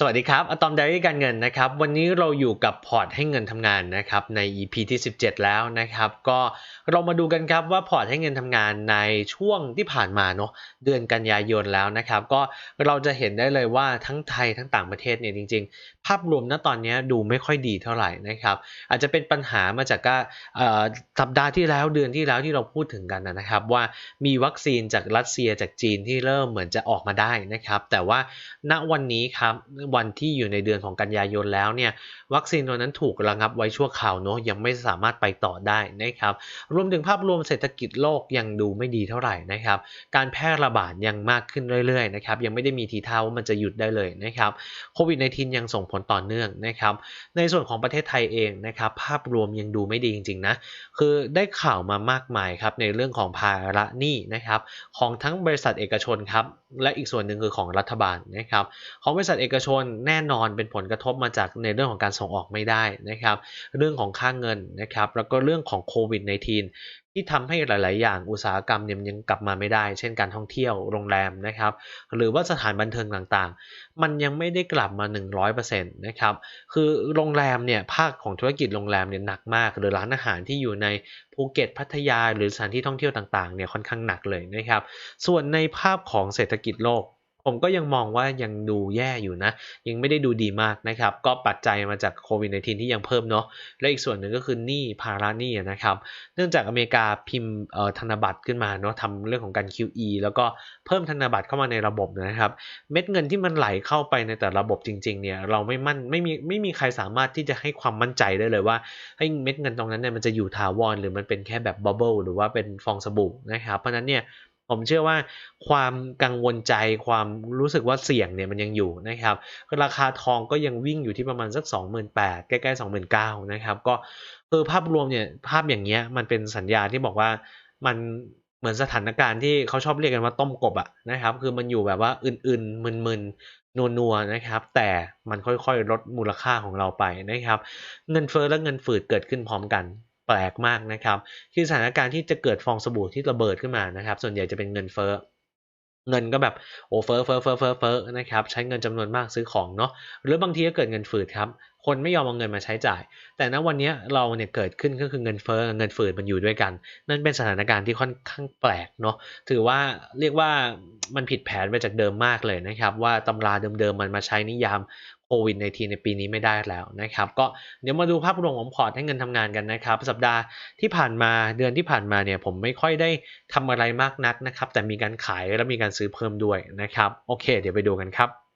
สวัสดีครับอะตอมไดรี่การเงินนะครับ วันนี้เราอยู่กับพอร์ตให้เงินทำงานนะครับใน EP ที่ 17 แล้วนะครับ ก็เรามาดูกันครับว่าพอร์ตให้เงินทำงานในช่วงที่ผ่านมาเนาะเดือนกันยายนแล้วนะครับ ก็เราจะเห็นได้เลยว่าทั้งไทยทั้งต่างประเทศเนี่ยจริง ๆ ภาพรวมณตอนนี้ดูไม่ค่อยดีเท่าไหร่นะครับ อาจจะเป็นปัญหามาจากก็สัปดาห์ที่แล้วเดือนที่แล้วที่เราพูดถึงกันนะครับ ว่ามีวัคซีนจากรัสเซียจากจีนที่เริ่มเหมือนจะออกมาได้นะครับ แต่ว่าณวันนี้ครับวันที่อยู่ในเดือนของกันยายนแล้วเนี่ยวัคซีนตัวนั้นถูกระงับไว้ชั่วคราวเนาะยังไม่สามารถไปต่อได้นะครับรวมถึงภาพรวมเศรษฐกิจโลกยังดูไม่ดีเท่าไหร่นะครับการแพร่ระบาดยังมากขึ้นเรื่อยๆนะครับยังไม่ได้มีทีท่าว่ามันจะหยุดได้เลยนะครับโควิด -19 ยังส่งผลต่อเนื่องนะครับในส่วนของประเทศไทยเองนะครับภาพรวมยังดูไม่ดีจริงๆนะคือได้ข่าวมามากมายครับในเรื่องของภาระหนี้นะครับของทั้งบริษัทเอกชนครับและอีกส่วนหนึ่งคือของรัฐบาลนะครับของบริษัทเอกชนแน่นอนเป็นผลกระทบมาจากในเรื่องของการส่งออกไม่ได้นะครับ เรื่องของค่างเงินนะครับแล้วก็เรื่องของโควิด -19 ที่ทำให้หลาย ๆ อย่างอุตสาหกรรมเนี่ยยังกลับมาไม่ได้ เช่นการท่องเที่ยวโรงแรมนะครับ หรือว่าสถานบันเทิงต่างๆ มันยังไม่ได้กลับมา 100%นะครับคือโรงแรมเนี่ยภาคของธุรกิจโรงแรมเนี่ยหนักมาก หรือร้านอาหารที่อยู่ในภูเก็ตพัทยา หรือสถานที่ท่องเที่ยวต่าง ๆ เนี่ยค่อนข้างหนักเลยนะครับ ส่วนในภาพของเศรษฐกิจโลก ผมก็ยังมองว่ายังดูแย่อยู่นะ ยังไม่ได้ดูดีมากนะครับ ก็ปัจจัยมาจากโควิด -19 ที่ยังเพิ่มเนาะและอีกส่วนหนึ่งก็คือหนี้ภาระหนี้นะครับ เนื่องจากอเมริกาพิมพ์ธนบัตรขึ้นมาเนาะทำเรื่องของการ QE แล้วก็เพิ่มธนบัตรเข้ามาในระบบนะครับ เม็ดเงินที่มันไหลเข้าไปในแต่ระบบจริงๆเนี่ยเราไม่มั่นไม่มีไม่มีใครสามารถที่จะให้ความมั่นใจได้เลยว่าให้เม็ดเงินตรงนั้นเนี่ยมันจะอยู่ถาวรหรือมันเป็นแค่แบบบับเบิลหรือว่าเป็นฟองสบู่นะครับเพราะนั้นเนี่ย ผมเชื่อว่าความกังวลใจความรู้สึกว่าเสี่ยงเนี่ยมันยังอยู่นะครับราคาทองก็ยังวิ่งอยู่ที่ประมาณสัก 28,000ใกล้ๆ29,000นะครับก็คือภาพรวมเนี่ยภาพอย่างเงี้ยมันเป็นสัญญาที่บอกว่ามันเหมือนสถานการณ์ที่เขาชอบเรียกกันว่าต้มกบอะนะครับ คือมันอยู่แบบว่าอื่นๆมึนๆนัวๆนะครับ แต่มันค่อยๆลดมูลค่าของเราไปนะครับ เงินเฟ้อและเงินฝืดเกิดขึ้นพร้อมกัน แปลกมากนะครับ คือสถานการณ์ที่จะเกิดฟองสบู่ที่ระเบิดขึ้นมานะครับ ส่วนใหญ่จะเป็นเงินเฟ้อเงินก็แบบโอ้เฟ้อเฟ้อเฟ้อเฟ้อเฟ้อนะครับใช้เงินจำนวนมากซื้อของเนาะหรือบางทีก็เกิดเงินฝืดครับ คนไม่ยอมเอาเงินมาใช้จ่าย แต่ณวันนี้เราเนี่ยเกิดขึ้นก็คือเงินเฟ้อเงินฝืดมันอยู่ด้วยกัน นั่นเป็นสถานการณ์ที่ค่อนข้างแปลกเนาะถือว่าเรียกว่ามันผิดแผนไปจากเดิมมากเลยนะครับ ว่าตำราเดิมๆมันมาใช้นิยาม โควิดในทีในปีนี้ไม่ได้แล้วนะครับ ก็เดี๋ยวมาดูภาพรวมของพอร์ตให้เงินทำงานกันนะครับ สัปดาห์ที่ผ่านมาเดือนที่ผ่านมาเนี่ยผมไม่ค่อยได้ทำอะไรมากนักนะครับ แต่มีการขายและมีการซื้อเพิ่มด้วยนะครับ โอเค เดี๋ยวไปดูกันครับ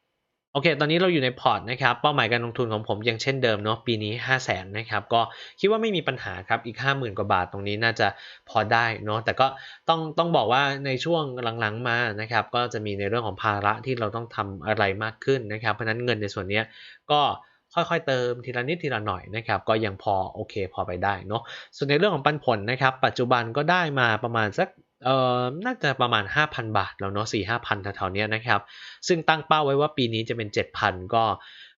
โอเค ตอนนี้เราอยู่ในพอร์ตนะครับ เป้าหมายการลงทุนของผมยังเช่นเดิมเนาะ ปีนี้ 5 0 0แสนนะครับ ก็คิดว่าไม่มีปัญหาครับ อีก 50,000 กว่าบาทตรงนี้น่าจะพอได้เนาะ แต่ก็ต้องต้องบอกว่าในช่วงหลังๆมานะครับ ก็จะมีในเรื่องของภาระที่เราต้องทำอะไรมากขึ้นนะครับ เพราะนั้นเงินในส่วนนี้ก็ค่อยๆ เติมทีละนิดทีละหน่อยนะครับ ก็ยังพอโอเคพอไปได้เนาะ ส่วนในเรื่องของปันผลนะครับ ปัจจุบันก็ได้มาประมาณสัก เอ่อน่าจะประมาณ 5,000 บาทแล้วเนาะสี่ห้าพันแถวๆนี้นะครับ ซึ่งตั้งเป้าไว้ว่าปีนี้จะเป็น 7,000 ก็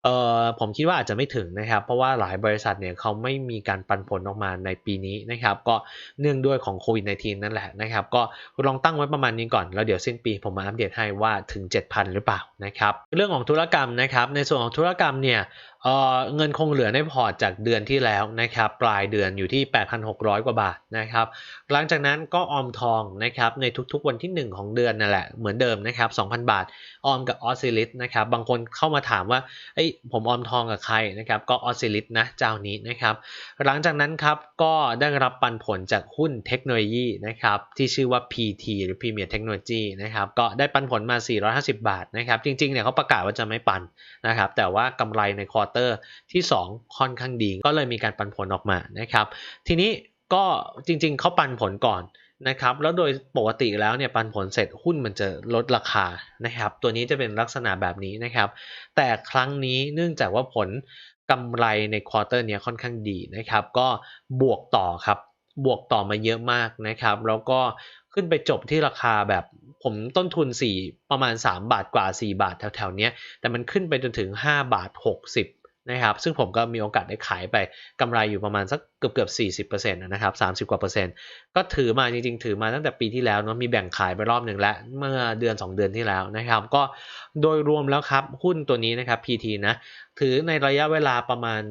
เอ่อผมคิดว่าอาจจะไม่ถึงนะครับ เพราะว่าหลายบริษัทเนี่ยเขาไม่มีการปันผลออกมาในปีนี้นะครับ ก็เนื่องด้วยของโควิด -19 นั่นแหละนะครับ ก็ลองตั้งไว้ประมาณนี้ก่อน แล้วเดี๋ยวสิ้นปีผมมาอัปเดตให้ว่าถึง 7,000 หรือเปล่านะครับ เรื่องของธุรกรรมนะครับ ในส่วนของธุรกรรมเนี่ยเเงินคงเหลือในพอร์ตจากเดือนที่แล้วนะครับ ปลายเดือนอยู่ที่ 8,600 กว่าบาทนะครับ หลังจากนั้นก็ออมทองนะครับในทุกๆวันที่ 1 ของเดือนนั่นแหละเหมือนเดิมนะครับ 2,000 บาทออมกับออสซิลิสนะครับบางคนเข้ามาถามว่าเอ้ผมออมทองกับใครนะครับก็ออสซิลิสนะเจ้านี้นะครับหลังจากนั้นครับก็ได้รับปันผลจากหุ้นเทคโนโลยีนะครับที่ชื่อว่า PT หรือ Premier Technology นะครับก็ได้ปันผลมา 450 บาทนะครับจริงๆเนี่ยเขาประกาศว่าจะไม่ปันนะครับแต่ว่ากำไรในควอเตอร์ที่ 2 ค่อนข้างดี ก็เลยมีการปันผลออกมานะครับทีนี้ก็จริงๆเขาปันผลก่อน นะครับแล้วโดยปกติแล้วเนี่ยปันผลเสร็จหุ้นมันจะลดราคานะครับ ตัวนี้จะเป็นลักษณะแบบนี้นะครับ แต่ครั้งนี้เนื่องจากว่าผลกำไรในควอเตอร์นี้ค่อนข้างดีนะครับ ก็บวกต่อครับ บวกต่อมาเยอะมากนะครับ แล้วก็ขึ้นไปจบที่ราคาแบบผมต้นทุน 4 ประมาณ 3 บาทกว่า 4 บาทแถวๆนี้แต่มันขึ้นไปจนถึง 5 บาท 60 นะครับซึ่งผมก็มีโอกาสได้ขายไปกำไรอยู่ประมาณสักเกือบเกือบสี่สิบเปอร์เซ็นต์นะครับสามสิบกว่าเปอร์เซ็นต์ก็ถือมาจริงๆ ถือมาตั้งแต่ปีที่แล้วเนาะมีแบ่งขายไปรอบหนึ่งแล้วเมื่อเดือน 2 เดือนที่แล้วนะครับ ก็โดยรวมแล้วครับ หุ้นตัวนี้นะครับ PT นะถือในระยะเวลาประมาณ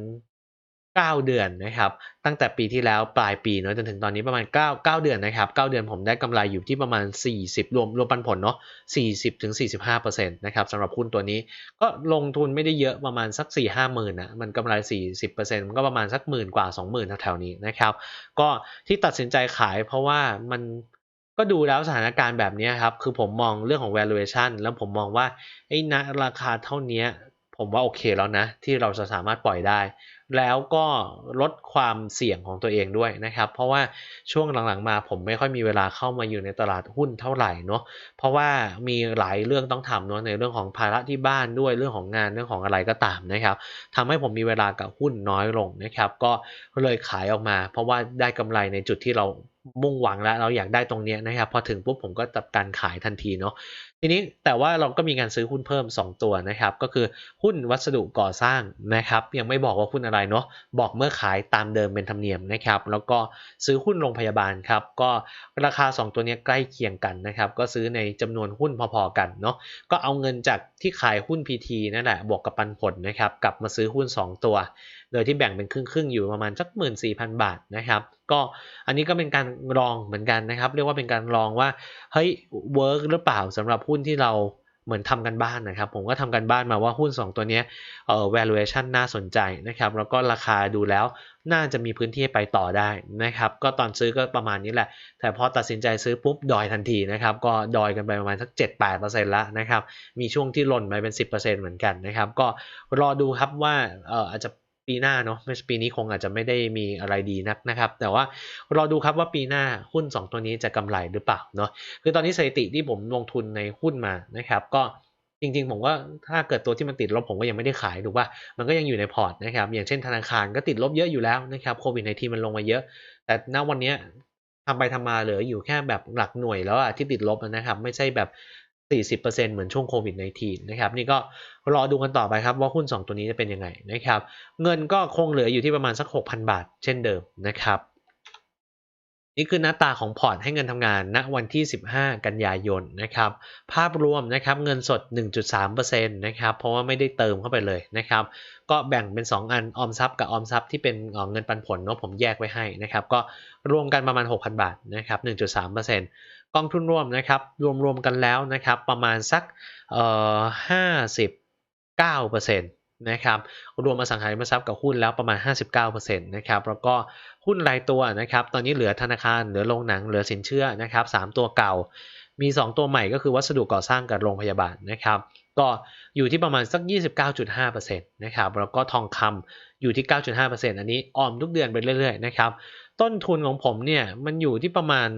9 เดือนนะครับ ตั้งแต่ปีที่แล้วปลายปีเนาะจนถึงตอนนี้ประมาณ 9 9 เดือนนะครับ 9 เดือนผมได้กำไรอยู่ที่ประมาณ 40 รวมรวมปันผลเนาะ 40ถึง45%นะครับสำหรับหุ้นตัวนี้ก็ลงทุนไม่ได้เยอะประมาณสัก 4 5หมื่นนะมันกำไร 40%มันก็ประมาณสักหมื่นกว่า 20,000แถวๆนี้นะครับก็ที่ตัดสินใจขายเพราะว่ามันก็ดูแล้วสถานการณ์แบบนี้ครับ คือผมมองเรื่องของ valuation แล้วผมมองว่าไอ้ณราคาเท่านี้ ผมว่าโอเคแล้วนะ ที่เราจะสามารถปล่อยได้ แล้วก็ลดความเสี่ยงของตัวเองด้วยนะครับ เพราะว่าช่วงหลังๆมาผมไม่ค่อยมีเวลาเข้ามาอยู่ในตลาดหุ้นเท่าไหร่เนาะเพราะว่ามีหลายเรื่องต้องทำเนาะในเรื่องของภาระที่บ้านด้วยเรื่องของงานเรื่องของอะไรก็ตามนะครับทำให้ผมมีเวลากับหุ้นน้อยลงนะครับ ก็เลยขายออกมา เพราะว่าได้กำไรในจุดที่เรามุ่งหวังแล้วเราอยากได้ตรงนี้นะครับ พอถึงปุ๊บผมก็จัดการขายทันทีเนาะ ทีนี้แต่ว่าเราก็มีการซื้อหุ้นเพิ่ม 2 ตัวนะครับ ก็คือหุ้นวัสดุก่อสร้างนะครับ ยังไม่บอกว่าหุ้นอะไรเนาะบอกเมื่อขายตามเดิมเป็นธรรมเนียมนะครับ แล้วก็ซื้อหุ้นโรงพยาบาลครับ ก็ราคา 2 ตัวนี้ใกล้เคียงกันนะครับ ก็ซื้อในจำนวนหุ้นพอๆกันเนาะก็เอาเงินจากที่ขายหุ้น PT นั่นแหละบวกกับปันผลนะครับกลับมาซื้อหุ้น 2 ตัว โดยที่แบ่งเป็นครึ่งๆอยู่ประมาณสักหมื่นสี่พันบาทนะครับก็อันนี้ก็เป็นการลองเหมือนกันนะครับ เรียกว่าเป็นการลองว่าเฮ้ยเวิร์กหรือเปล่าสำหรับหุ้นที่เราเหมือนทำกันบ้านนะครับ ผมก็ทำกันบ้านมาว่าหุ้น 2 ตัวนี้เอ่อ valuation น่าสนใจนะครับ แล้วก็ราคาดูแล้วน่าจะมีพื้นที่ไปต่อได้นะครับ ก็ตอนซื้อก็ประมาณนี้แหละ แต่พอตัดสินใจซื้อปุ๊บดอยทันทีนะครับ ก็ดอยกันไปประมาณสัก 7-8%แล้วนะครับ มีช่วงที่หล่นไปเป็น 10%เหมือนกันนะครับ ก็รอดูครับว่าเอ่ออาจจะ ปีหน้าเนาะไม่ปีนี้คงอาจจะไม่ได้มีอะไรดีนักนะครับ แต่ว่ารอดูครับว่าปีหน้าหุ้น 2 ตัวนี้จะกำไรหรือเปล่าเนาะคือตอนนี้สถิติที่ผมลงทุนในหุ้นมานะครับ ก็จริงๆ ผมว่าถ้าเกิดตัวที่มันติดลบผมก็ยังไม่ได้ขายถูกป่ะมันก็ยังอยู่ในพอร์ตนะครับ อย่างเช่นธนาคารก็ติดลบเยอะอยู่แล้วนะครับโควิดในทีมันลงมาเยอะ แต่ณวันนี้ทำไปทำมาเหลืออยู่แค่แบบหลักหน่วยแล้วอะที่ติดลบนะครับ ไม่ใช่แบบ 40%เหมือนช่วงโควิด -19 นะครับนี่ก็รอดูกันต่อไปครับว่าหุ้น 2 ตัวนี้จะเป็นยังไงนะครับเงินก็คงเหลืออยู่ที่ประมาณสัก 6,000 บาท เช่นเดิมนะครับนี่คือหน้าตาของพอร์ตให้เงินทำงานณวันที่ 15 กันยายนนะครับภาพรวมนะครับเงินสด 1.3%นะครับเพราะว่าไม่ได้เติมเข้าไปเลยนะครับก็แบ่งเป็น 2 อันออมทรัพย์กับออมทรัพย์ที่เป็นเงินปันผลเนาะผมแยกไว้ให้นะครับก็รวมกันประมาณ 6,000 บาทนะครับ1.3% กองทุนรวมนะครับรวมๆกันแล้วนะครับประมาณสักเอ่อ59%นะครับรวมอสังหาริมทรัพย์กับหุ้นแล้วประมาณ 59%นะครับแล้วก็หุ้นรายตัวนะครับตอนนี้เหลือธนาคารเหลือโรงหนังเหลือสินเชื่อนะครับ3ตัวเก่า มี 2 ตัวใหม่ก็คือวัสดุก่อสร้างกับโรงพยาบาลนะครับก็อยู่ที่ประมาณสัก 29.5%นะครับแล้วก็ทองคำอยู่ที่ 9.5%อันนี้ออมทุกเดือนไปเรื่อยๆนะครับต้นทุนของผมเนี่ยมันอยู่ที่ประมาณ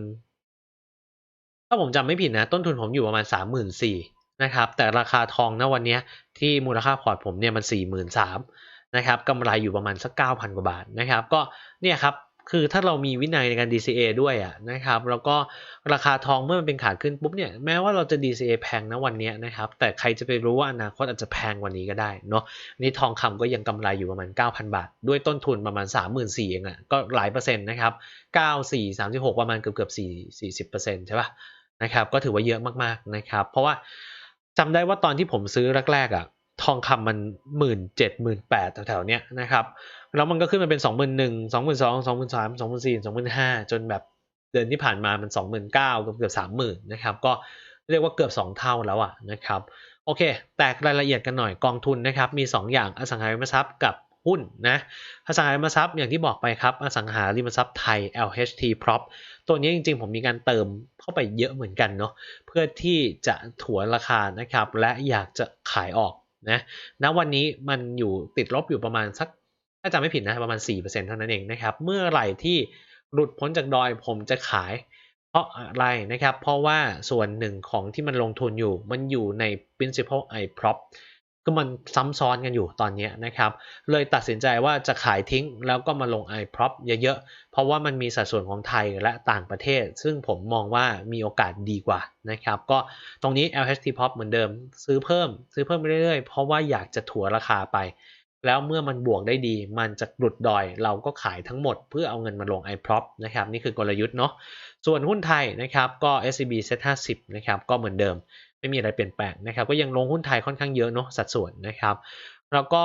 ถ้าผมจำไม่ผิดนะ ต้นทุนผมอยู่ประมาณ 3 4 0 0 0นะครับแต่ราคาทองณวันนี้ที่มูลค่าพอร์ตผมเนี่ยมัน 4 3 0 0 0นะครับกำไรอยู่ประมาณสัก 9,000 กว่าบาทนะครับก็เนี่ยครับคือถ้าเรามีวินัยในการ DCA ด้วยอะนะครับแล้วก็ราคาทองเมื่อมันเป็นขาขึ้นปุ๊บเนี่ยแม้ว่าเราจะ DCA แพงนะวันนี้นะครับแต่ใครจะไปรู้ว่าอนาคตอาจจะแพงกว่านี้ก็ได้เนาะนี่ทองคำก็ยังกำไรอยู่ประมาณ 9,000 บาท ด้วยต้นทุนประมาณ 34,000เองอะก็หลายเปอร์เซ็นต์นะครับ 9 4 36 ประมาณเกือบเกือบ4 40%ใช่ป่ะ นะครับก็ถือว่าเยอะมากๆนะครับ เพราะว่าจำได้ว่าตอนที่ผมซื้อแรกๆอะทองคำมันหมื่นเจ็ดหมื่นแปดแถวๆเนี้ยนะครับแล้วมันก็ขึ้นมาเป็นสองหมื่นหนึ่งสองหมื่นสองสองหมื่นสามสองหมื่นสี่สองหมื่นห้าจนแบบเดือนที่ผ่านมามันสองหมื่นเก้าเกือบเกือบสามหมื่นนะครับก็เรียกว่าเกือบสองเท่าแล้วอะนะครับโอเค แตกรายละเอียดกันหน่อยกองทุนนะครับมี 2 อย่างอสังหาริมทรัพย์กับ หุ้นนะอสังหาริมทรัพย์อย่างที่บอกไปครับอสังหาริมทรัพย์ไทย LHT Prop ตัวนี้จริงๆ ผมมีการเติมเข้าไปเยอะเหมือนกันเนาะเพื่อที่จะถัวราคานะครับและอยากจะขายออกนะณวันนี้มันอยู่ติดลบอยู่ประมาณสักถ้าจำไม่ผิดนะประมาณ 4%เท่านั้นเองนะครับเมื่อไหร่ที่หลุดพ้นจากดอยผมจะขายเพราะอะไรนะครับ เพราะว่าส่วนหนึ่งของที่มันลงทุนอยู่ มันอยู่ใน principal i prop คือมันซ้ำซ้อนกันอยู่ตอนนี้นะครับ เลยตัดสินใจว่าจะขายทิ้งแล้วก็มาลง i prop เยอะๆ เพราะว่ามันมีสัดส่วนของไทยและต่างประเทศ ซึ่งผมมองว่ามีโอกาสดีกว่านะครับ ก็ตรงนี้ LHT prop เหมือนเดิม ซื้อเพิ่ม ซื้อเพิ่มไปเรื่อยๆ เพราะว่าอยากจะถัวราคาไป แล้วเมื่อมันบวกได้ดี มันจะหลุดดอย เราก็ขายทั้งหมดเพื่อเอาเงินมาลง iProp นะครับนี่คือกลยุทธ์เนาะส่วนหุ้นไทยนะครับก็ SCB Set 50นะครับก็เหมือนเดิม ไม่มีอะไรเปลี่ยนแปลงนะครับ ก็ยังลงหุ้นไทยค่อนข้างเยอะเนาะสัดส่วนนะครับ แล้วก็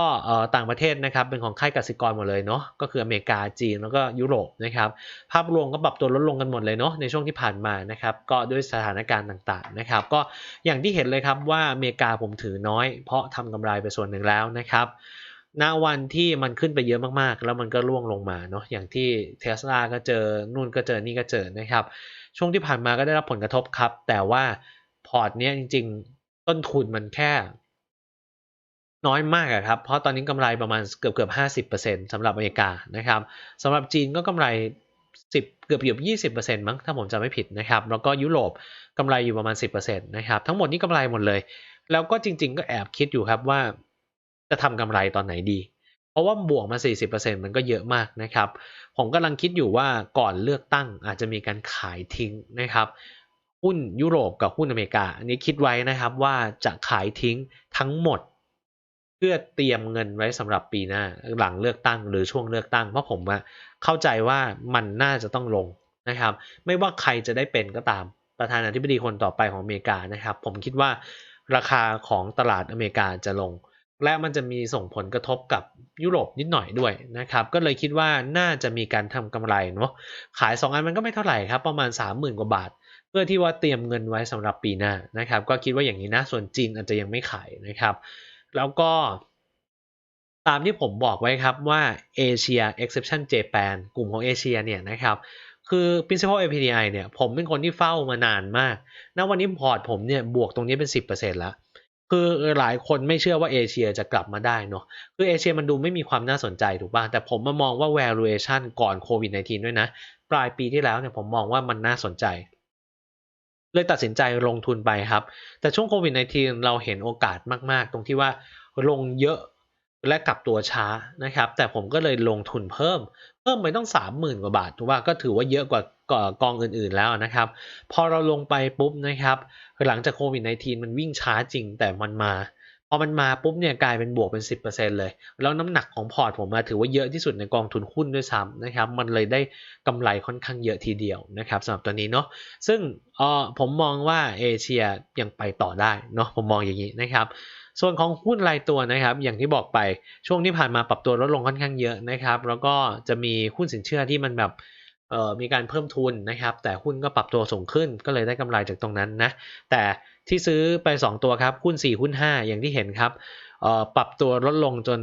ต่างประเทศนะครับเป็นของค่ายกสิกรหมดเลยเนาะก็คืออเมริกาจีนแล้วก็ยุโรปนะครับภาพรวมก็ปรับตัวลดลงกันหมดเลยเนาะในช่วงที่ผ่านมานะครับก็ด้วยสถานการณ์ต่างๆนะครับก็อย่างที่เห็นเลยครับว่าอเมริกาผมถือน้อย เพราะทำกำไรไปส่วนหนึ่งแล้วนะครับณวันที่มันขึ้นไปเยอะมากๆ แล้วมันก็ร่วงลงมาเนาะอย่างที่เทสลาก็เจอนู่นก็เจอนี่ก็เจอนะครับ ช่วงที่ผ่านมาก็ได้รับผลกระทบครับ แต่ว่า พอร์ตเนี้ยจริง ๆ ต้นทุนมันแค่ น้อยมากครับ เพราะตอนนี้กำไรประมาณเกือบเกือบห้าสิบเปอร์เซ็นต์สำหรับอเมริกานะครับสำหรับจีนก็กำไรสิบเกือบเกือบยี่สิบเปอร์เซ็นต์มั้งถ้าผมจำไม่ผิดนะครับ แล้วก็ยุโรปกำไรอยู่ประมาณสิบเปอร์เซ็นต์นะครับทั้งหมดนี้กำไรหมดเลย แล้วก็จริง ๆ ก็แอบคิดอยู่ครับว่า จะทำกำไรตอนไหนดีเพราะว่าบวกมา 40%มันก็เยอะมากนะครับ ผมกำลังคิดอยู่ว่าก่อนเลือกตั้งอาจจะมีการขายทิ้งนะครับ หุ้นยุโรปกับหุ้นอเมริกา อันนี้คิดไว้นะครับว่าจะขายทิ้งทั้งหมด เพื่อเตรียมเงินไว้สำหรับปีหน้าหลังเลือกตั้งหรือช่วงเลือกตั้ง เพราะผมเข้าใจว่ามันน่าจะต้องลงนะครับ ไม่ว่าใครจะได้เป็นก็ตามประธานาธิบดีคนต่อไปของอเมริกานะครับ ผมคิดว่าราคาของตลาดอเมริกาจะลง และมันจะมีส่งผลกระทบกับยุโรปนิดหน่อยด้วยนะครับ ก็เลยคิดว่าน่าจะมีการทำกำไรเนาะขาย 2 อันมันก็ไม่เท่าไหร่ครับ ประมาณ 30,000 กว่าบาท เพื่อที่ว่าเตรียมเงินไว้สำหรับปีหน้านะครับ ก็คิดว่าอย่างนี้นะส่วนจีนอาจจะยังไม่ขายนะครับ แล้วก็ตามที่ผมบอกไว้ครับว่าเอเชีย exception Japan กลุ่มของเอเชียเนี่ยนะครับคือ principal APTI เนี่ยผมเป็นคนที่เฝ้ามานานมาก ณ วันนี้พอร์ตผมเนี่ยบวกตรงนี้เป็น 10%แล้ว คือหลายคนไม่เชื่อว่าเอเชียจะกลับมาได้เนาะ คือเอเชียมันดูไม่มีความน่าสนใจถูกป่ะ แต่ผมมามองว่า valuation ก่อนโควิด -19 ด้วยนะ ปลายปีที่แล้วเนี่ยผมมองว่ามันน่าสนใจ เลยตัดสินใจลงทุนไปครับ แต่ช่วงโควิด -19 เราเห็นโอกาสมาก ๆ ตรงที่ว่าลงเยอะและกลับตัวช้านะครับ แต่ผมก็เลยลงทุนเพิ่ม เพิ่มไปต้องสามหมื่นกว่าบาทถือว่าก็ถือว่าเยอะกว่ากองอื่นๆแล้วนะครับ พอเราลงไปปุ๊บนะครับ หลังจากโควิด -19 มันวิ่งช้าจริงแต่มันมา พอมันมาปุ๊บเนี่ยกลายเป็นบวกเป็น 10%เลย แล้วน้ำหนักของพอร์ตผมมาถือว่าเยอะที่สุดในกองทุนหุ้นด้วยซ้ำนะครับ มันเลยได้กำไรค่อนข้างเยอะทีเดียวนะครับสำหรับตัวนี้เนาะ ซึ่งเออผมมองว่าเอเชียยังไปต่อได้เนาะ ผมมองอย่างนี้นะครับ ส่วนของหุ้นรายตัวนะครับ อย่างที่บอกไปช่วงที่ผ่านมาปรับตัวลดลงค่อนข้างเยอะนะครับ แล้วก็จะมีหุ้นสินเชื่อที่มันแบบเออมีการเพิ่มทุนนะครับ แต่หุ้นก็ปรับตัวสูงขึ้นก็เลยได้กำไรจากตรงนั้นนะ แต่ ที่ซื้อไป 2 ตัวครับ หุ้น 4 หุ้น 5 อย่างที่เห็นครับปรับตัวลดลงจน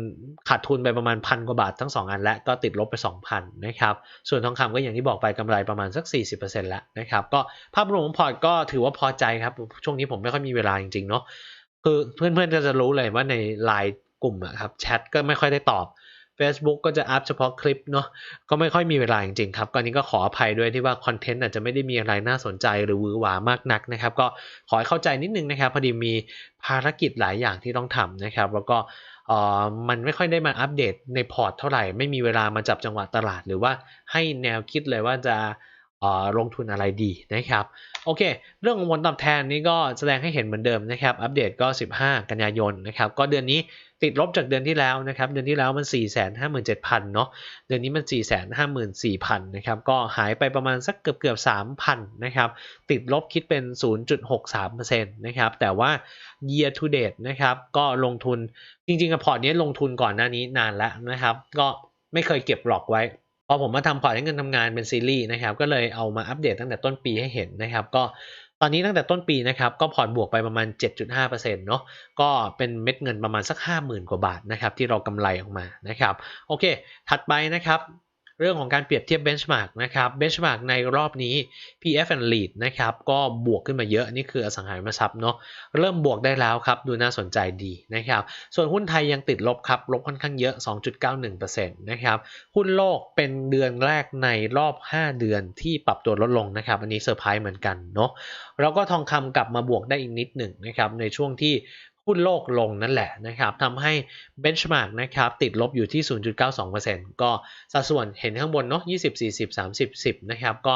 ขาดทุนไปประมาณพันกว่าบาททั้ง 2 อันและก็ติดลบไป 2,000นะครับ ส่วนทองคำก็อย่างที่บอกไปกำไรประมาณสัก 40%แล้วนะครับ ก็ภาพรวมของพอร์ตก็ถือว่าพอใจครับ ช่วงนี้ผมไม่ค่อยมีเวลาจริงๆเนาะคือเพื่อนๆก็จะรู้เลยว่าในไลน์กลุ่มอะครับแชทก็ไม่ค่อยได้ตอบ Facebook ก็จะอัพเฉพาะคลิปเนาะก็ไม่ค่อยมีเวลาจริงๆครับก็นี้ก็ขออภัยด้วยที่ว่าคอนเทนต์อาจจะไม่ได้มีอะไรน่าสนใจหรือวือหวามากนักนะครับ ก็ขอให้เข้าใจนิดนึงนะครับพอดีมีภารกิจหลายอย่างที่ต้องทำนะครับ แล้วก็เอ่อมันไม่ค่อยได้มาอัปเดตในพอร์ตเท่าไหร่ ไม่มีเวลามาจับจังหวะตลาด หรือว่าให้แนวคิดเลยว่าจะ ลงทุนอะไรดีนะครับโอเค เรื่องของผลตอบแทนนี้ก็แสดงให้เห็นเหมือนเดิมนะครับ อัปเดตก็ 15 กันยายนนะครับ ก็เดือนนี้ติดลบจากเดือนที่แล้วนะครับ เดือนที่แล้วมัน 4 5 7 0 0 0 เนาะเดือนนี้มัน 4 5 4 0 0 0 นะครับ ก็หายไปประมาณสักเกือบเกือบ3,000 นะครับ ติดลบคิดเป็น 0.63%นะครับ แต่ว่า year to date นะครับ ก็ลงทุนจริงๆกับพอร์ตนี้ลงทุนก่อนหน้านี้นานแล้วนะครับ ก็ไม่เคยเก็บหลอกไว้ พอผมมาทำพอร์ตให้เงินทำงานเป็นซีรีส์นะครับ ก็เลยเอามาอัปเดตตั้งแต่ต้นปีให้เห็นนะครับ ก็ตอนนี้ตั้งแต่ต้นปีนะครับ ก็พอร์ตบวกไปประมาณ 7.5%เนาะก็เป็นเม็ดเงินประมาณสัก 50,000 กว่าบาทนะครับ ที่เรากำไรออกมานะครับ โอเค ถัดไปนะครับ เรื่องของการเปรียบเทียบเบนช์มาร์กนะครับเบนช์มาร์กในรอบนี้ PF and Lead นะครับก็บวกขึ้นมาเยอะ นี่คืออสังหาริมทรัพย์เนาะเริ่มบวกได้แล้วครับ ดูน่าสนใจดีนะครับ ส่วนหุ้นไทยยังติดลบครับ ลบค่อนข้างเยอะ 2.91%นะครับหุ้นโลกเป็นเดือนแรกในรอบ 5 เดือนที่ปรับตัวลดลงนะครับ อันนี้เซอร์ไพรส์เหมือนกันเนาะแล้วก็ทองคำกลับมาบวกได้อีกนิดหนึ่งนะครับในช่วงที่ หุ้นโลกลงนั่นแหละนะครับทำให้เบนช์มาร์กนะครับติดลบอยู่ที่ 0.92%ก็สัดส่วนเห็นข้างบนเนาะ20 40 30 10นะครับก็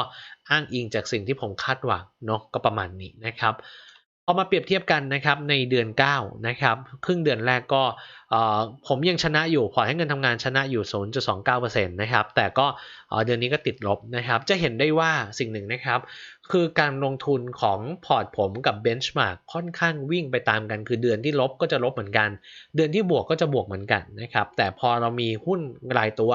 อ้างอิงจากสิ่งที่ผมคาดหวังเนาะก็ประมาณนี้นะครับพอมาเปรียบเทียบกันนะครับในเดือน 9 นะครับ ครึ่งเดือนแรกก็ ผมยังชนะอยู่พอร์ตให้เงินทำงานชนะอยู่ 0.29%นะครับ แต่ก็เดือนนี้ก็ติดลบนะครับ จะเห็นได้ว่าสิ่งหนึ่งนะครับ คือการลงทุนของพอร์ตผมกับเบนช์มาร์กค่อนข้างวิ่งไปตามกัน คือเดือนที่ลบก็จะลบเหมือนกัน เดือนที่บวกก็จะบวกเหมือนกันนะครับ แต่พอเรามีหุ้นรายตัว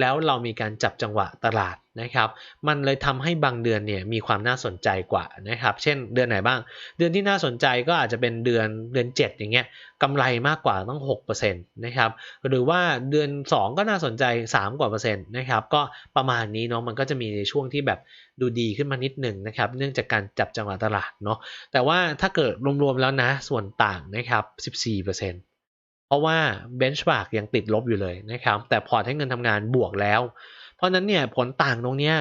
แล้วเรามีการจับจังหวะตลาดนะครับ มันเลยทำให้บางเดือนเนี่ยมีความน่าสนใจกว่านะครับ เช่นเดือนไหนบ้าง เดือนที่น่าสนใจก็อาจจะเป็นเดือนเดือน 7 อย่างเงี้ย กำไรมากกว่าต้อง6%นะครับหรือว่าเดือน 2 ก็น่าสนใจ 3 กว่าเปอร์เซ็นต์นะครับก็ประมาณนี้เนาะมันก็จะมีในช่วงที่แบบดูดีขึ้นมานิดหนึ่งนะครับเนื่องจากการจับจังหวะตลาดเนาะแต่ว่าถ้าเกิดรวมๆแล้วนะส่วนต่างนะครับ 14%เพราะว่าเบนช์มาร์กยังติดลบอยู่เลยนะครับแต่พอร์ตให้เงินทำงานบวกแล้ว เพราะนั้นเนี่ยผลต่างตรงเนี้ย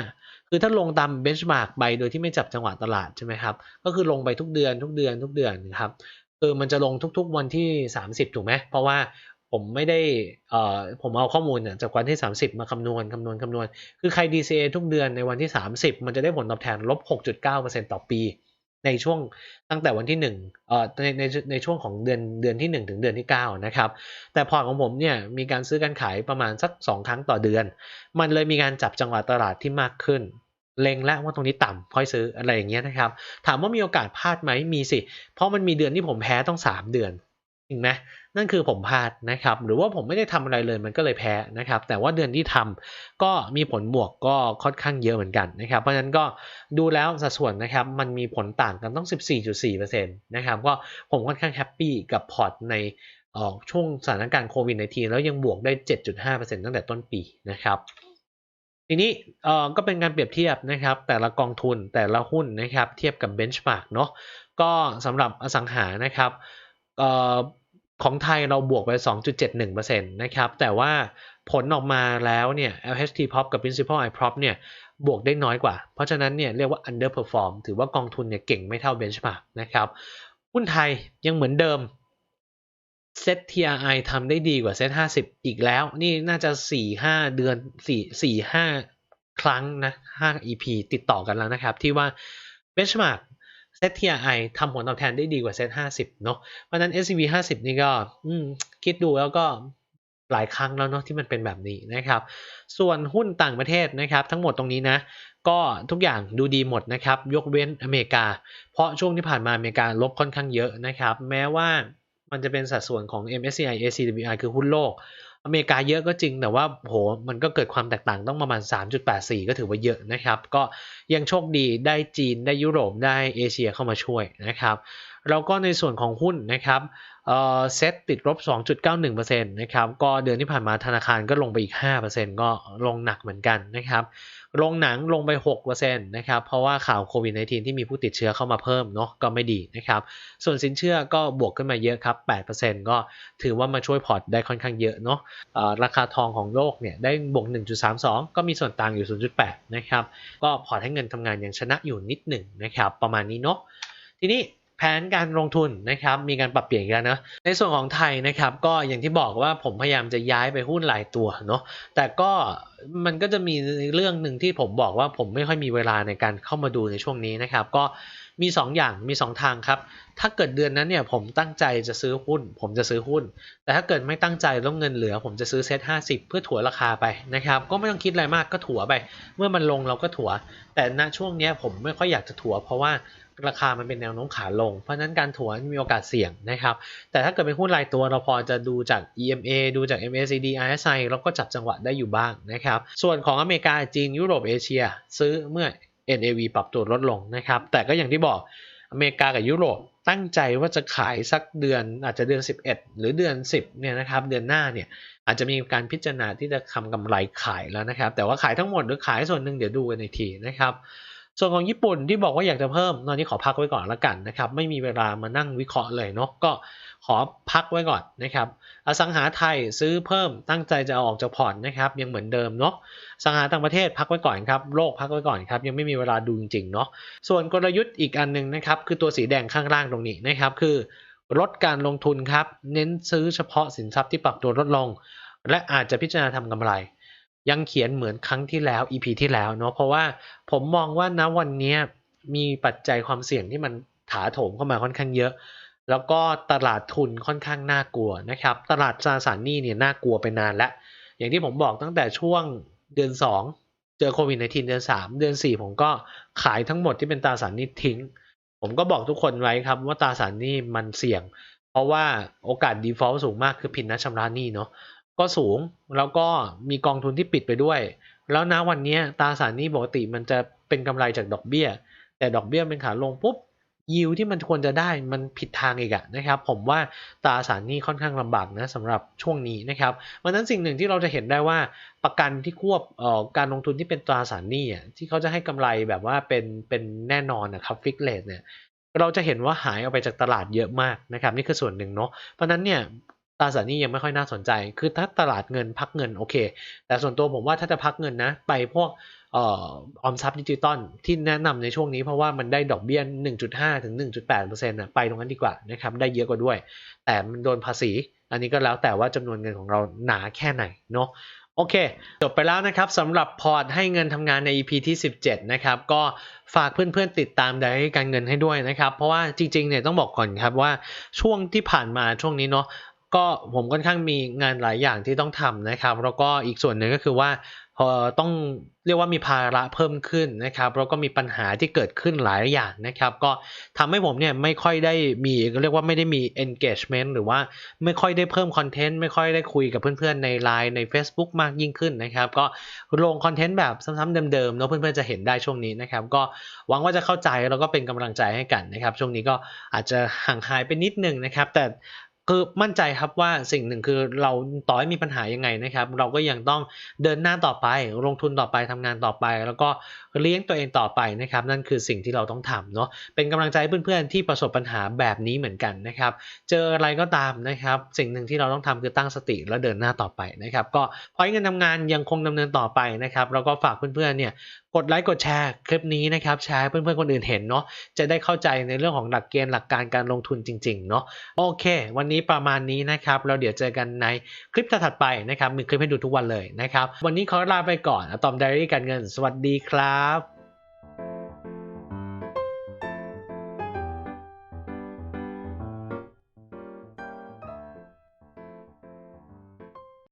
คือถ้าลงตามเบนช์มาร์กไปโดยที่ไม่จับจังหวะตลาดใช่ไหมครับ ก็คือลงไปทุกเดือนทุกเดือนทุกเดือนนะครับ คือมันจะลงทุกๆวันที่ 30 ถูกไหมเพราะว่าผมไม่ได้เอ่อผมเอาข้อมูลเนี่ยจากวันที่ 30 มาคำนวณคำนวณคำนวณ คือใคร DCA ทุกเดือนในวันที่ 30 มันจะได้ผลตอบแทนลบ 6.9%ต่อปี ในช่วงตั้งแต่วันที่1เอ่อในในในช่วงของเดือนเดือนที่ 1 ถึงเดือนที่ 9 นะครับ แต่พอร์ตของผมเนี่ยมีการซื้อการขายประมาณสัก 2 ครั้งต่อเดือน มันเลยมีการจับจังหวะตลาดที่มากขึ้น เล็งแล้วว่าตรงนี้ต่ำค่อยซื้ออะไรอย่างเงี้ยนะครับ ถามว่ามีโอกาสพลาดไหมมีสิ เพราะมันมีเดือนที่ผมแพ้ต้อง 3 เดือนจริงไหมนั่นคือผมพลาดนะครับ หรือว่าผมไม่ได้ทำอะไรเลยมันก็เลยแพ้นะครับ แต่ว่าเดือนที่ทำก็มีผลบวกก็ค่อนข้างเยอะเหมือนกันนะครับ เพราะฉะนั้นก็ดูแล้วสัดส่วนนะครับ มันมีผลต่างกันต้อง 14.4%นะครับ ก็ผมค่อนข้างแฮปปี้กับพอร์ตในช่วงสถานการณ์โควิดในทีแล้วยังบวกได้ 7.5%ตั้งแต่ต้นปีนะครับ ทีนี้เอ่อก็เป็นการเปรียบเทียบนะครับ แต่ละกองทุนแต่ละหุ้นนะครับ เทียบกับเบนช์มาร์กเนาะก็สำหรับอสังหานะครับเอ่อของไทยเราบวกไป 2.71%นะครับ แต่ว่าผลออกมาแล้วเนี่ย LHT Prop กับ Principal I Prop เนี่ยบวกได้น้อยกว่า เพราะฉะนั้นเนี่ยเรียกว่า underperform ถือว่ากองทุนเนี่ยเก่งไม่เท่า benchmark นะครับ หุ้นไทยยังเหมือนเดิม เซต TRI ทำได้ดีกว่าเซต50อีกแล้ว นี่น่าจะ4-5เดือน4 4 5ครั้งนะ5 EP ติดต่อกันแล้วนะครับ ที่ว่า benchmark เซต TRI ทำผลตอบแทนได้ดีกว่าเซต50เนาะเพราะนั้น SCB 50นี่ก็คิดดูแล้วก็หลายครั้งแล้วเนาะที่มันเป็นแบบนี้นะครับ ส่วนหุ้นต่างประเทศนะครับ ทั้งหมดตรงนี้นะ ก็ทุกอย่างดูดีหมดนะครับ ยกเว้นอเมริกา เพราะช่วงที่ผ่านมาอเมริกาลบค่อนข้างเยอะนะครับ แม้ว่า มันจะเป็นสัดส่วนของ MSCI ACWI คือหุ้นโลก อเมริกาเยอะก็จริงแต่ว่าโหมันก็เกิดความแตกต่างต้องประมาณ 3.84 ก็ถือว่าเยอะนะครับ ก็ยังโชคดีได้จีนได้ยุโรปได้เอเชียเข้ามาช่วยนะครับ แล้วก็ในส่วนของหุ้นนะครับ เซตติดลบ 2.91%นะครับ ก็เดือนที่ผ่านมาธนาคารก็ลงไปอีก 5%ก็ลงหนักเหมือนกันนะครับโรงหนังลงไป 6%นะครับ เพราะว่าข่าวโควิด -19 ที่มีผู้ติดเชื้อเข้ามาเพิ่มเนาะก็ไม่ดีนะครับ ส่วนสินเชื่อก็บวกขึ้นมาเยอะครับ 8%ก็ถือว่ามาช่วยพอร์ตได้ค่อนข้างเยอะเนาะะราคาทองของโลกเนี่ยได้บวก 1.32 ก็มีส่วนต่างอยู่ 0.8 นะครับ ก็พอร์ตให้เงินทำงานยังชนะอยู่นิดหนึ่งนะครับ ประมาณนี้เนาะ ทีนี้ แผนการลงทุนนะครับมีการปรับเปลี่ยนกันนะในส่วนของไทยนะครับก็อย่างที่บอกว่าผมพยายามจะย้ายไปหุ้นหลายตัวเนาะแต่ก็มันก็จะมีเรื่องหนึ่งที่ผมบอกว่าผมไม่ค่อยมีเวลาในการเข้ามาดูในช่วงนี้นะครับ ก็มี 2 อย่างมี 2 ทางครับ ถ้าเกิดเดือนนั้นเนี่ยผมตั้งใจจะซื้อหุ้น ผมจะซื้อหุ้น แต่ถ้าเกิดไม่ตั้งใจแล้วเงินเหลือ ผมจะซื้อเซ็ต50เพื่อถัวราคาไปนะครับ ก็ไม่ต้องคิดอะไรมากก็ถัวไป เมื่อมันลงเราก็ถัว แต่ณช่วงนี้ผมไม่ค่อยอยากจะถัวเพราะว่า ราคามันเป็นแนวโน้มขาลง เพราะนั้นการถัวมีโอกาสเสี่ยงนะครับ แต่ถ้าเกิดเป็นหุ้นรายตัวเราพอจะดูจาก EMA ดูจาก MACD RSI แล้วก็จับจังหวะได้อยู่บ้างนะครับ ส่วนของอเมริกาจีนยุโรปเอเชีย ซื้อเมื่อ NAV ปรับตัวลดลงนะครับ แต่ก็อย่างที่บอกอเมริกากับยุโรปตั้งใจว่าจะขายสักเดือนอาจจะเดือน 11 หรือเดือน 10เนี่ยนะครับเดือนหน้าเนี่ยอาจจะมีการพิจารณาที่จะทำกำไรขายแล้วนะครับ แต่ว่าขายทั้งหมดหรือขายส่วนหนึ่งเดี๋ยวดูกันในทีนะครับ ส่วนของญี่ปุ่นที่บอกว่าอยากจะเพิ่มตอนนี้ขอพักไว้ก่อนละกันนะครับไม่มีเวลามานั่งวิเคราะห์เลยเนาะก็ขอพักไว้ก่อนนะครับอสังหาไทยซื้อเพิ่มตั้งใจจะเอาออกจากพอร์ตนะครับยังเหมือนเดิมเนาะสังหาต่างประเทศพักไว้ก่อนครับโลกพักไว้ก่อนครับยังไม่มีเวลาดูจริงๆเนาะส่วนกลยุทธ์อีกอันหนึ่งนะครับคือตัวสีแดงข้างล่างตรงนี้นะครับคือลดการลงทุนครับ เน้นซื้อเฉพาะสินทรัพย์ที่ปรับตัวลดลง และอาจจะพิจารณาทำกำไร ยังเขียนเหมือนครั้งที่แล้ว EP ที่แล้วเนาะเพราะว่าผมมองว่าณวันนี้มีปัจจัยความเสี่ยงที่มันถาโถมเข้ามาค่อนข้างเยอะ แล้วก็ตลาดทุนค่อนข้างน่ากลัวนะครับ ตลาดตราสารหนี้เนี่ยน่ากลัวไปนานแล้ว อย่างที่ผมบอกตั้งแต่ช่วงเดือน 2 เจอโควิดในทีเดือน 3 เดือน 4 ผมก็ขายทั้งหมดที่เป็นตราสารหนี้ทิ้ง ผมก็บอกทุกคนไว้ครับว่าตราสารหนี้มันเสี่ยง เพราะว่าโอกาส default สูงมากคือผิดนัดชำระหนี้เนาะ ก็สูงแล้วก็มีกองทุนที่ปิดไปด้วย แล้วนะวันนี้ตราสารหนี้ปกติมันจะเป็นกำไรจากดอกเบี้ย แต่ดอกเบี้ยเป็นขาลงปุ๊บยิวที่มันควรจะได้มันผิดทางอีกอะนะครับผมว่าตราสารหนี้ค่อนข้างลำบากนะสำหรับช่วงนี้นะครับวันนั้นสิ่งหนึ่งที่เราจะเห็นได้ว่าประกันที่ควบออการลงทุนที่เป็นตราสารหนี้ที่เขาจะให้กำไรแบบว่าเป็นเป็นแน่นอนนะครับฟิกเลทเนี่ยเราจะเห็นว่าหายออกไปจากตลาดเยอะมากนะครับนี่คือส่วนหนึ่งเนาะเพราะนั้นเนี่ย ตราสารหนี้ยังไม่ค่อยน่าสนใจ คือถ้าตลาดเงินพักเงินโอเค แต่ส่วนตัวผมว่าถ้าจะพักเงินนะ ไปพวกออมทรัพย์ดิจิตอลที่แนะนำในช่วงนี้เพราะว่ามันได้ดอกเบี้ย 1.5 ถึง 1.8%นะไปตรงนั้นดีกว่านะครับ ได้เยอะกว่าด้วย แต่มันโดนภาษี อันนี้ก็แล้วแต่ว่าจำนวนเงินของเราหนาแค่ไหนเนาะโอเค จบไปแล้วนะครับสำหรับพอร์ตให้เงินทำงานใน EP ที่ 17 นะครับ ก็ฝากเพื่อนๆติดตามไดอารี่การเงินให้ด้วยนะครับ เพราะว่าจริงๆเนี่ยต้องบอกก่อนครับว่าช่วงที่ผ่านมาช่วงนี้เนาะ ก็ผมค่อนข้างมีงานหลายอย่างที่ต้องทำนะครับ แล้วก็อีกส่วนหนึ่งก็คือว่าพอต้องเรียกว่ามีภาระเพิ่มขึ้นนะครับแล้วก็มีปัญหาที่เกิดขึ้นหลายอย่างนะครับ ก็ทำให้ผมเนี่ยไม่ค่อยได้มีเรียกว่าไม่ได้มี engagement หรือว่าไม่ค่อยได้เพิ่มคอนเทนต์ไม่ค่อยได้คุยกับเพื่อนๆใน Line ใน Facebook มากยิ่งขึ้นนะครับ ก็ลงคอนเทนต์แบบซ้ำๆเดิมๆเนาะเพื่อนๆจะเห็นได้ช่วงนี้นะครับ ก็หวังว่าจะเข้าใจแล้วก็เป็นกำลังใจให้กันนะครับ ช่วงนี้ก็อาจจะห่างหายไปนิดนึงนะครับ แต่ คือมั่นใจครับว่าสิ่งหนึ่งคือเราต่อให้มีปัญหายังไงนะครับ เราก็ยังต้องเดินหน้าต่อไป ลงทุนต่อไปทำงานต่อไป แล้วก็เลี้ยงตัวเองต่อไปนะครับ นั่นคือสิ่งที่เราต้องทำเนาะเป็นกำลังใจเพื่อนๆที่ประสบปัญหาแบบนี้เหมือนกันนะครับ เจออะไรก็ตามนะครับ สิ่งหนึ่งที่เราต้องทำคือตั้งสติแล้วเดินหน้าต่อไปนะครับ ก็พอยเงินทำงานยังคงดำเนินต่อไปนะครับแล้วก็ฝากเพื่อนๆเนี่ยกดไลค์กดแชร์คลิปนี้นะครับแชร์เพื่อนๆคนอื่นเห็นเนาะจะได้เข้าใจในเรื่องของหลักเกณฑ์หลักการการลงทุนจริงๆเนาะโอเค วันนี้ประมาณนี้นะครับเราเดี๋ยวเจอกันในคลิปถัดไปนะครับมีคลิปให้ดูทุกวันเลยนะครับวันนี้ขอลาไปก่อนอะตอมไดอารี่การเงิน สวัสดีครับ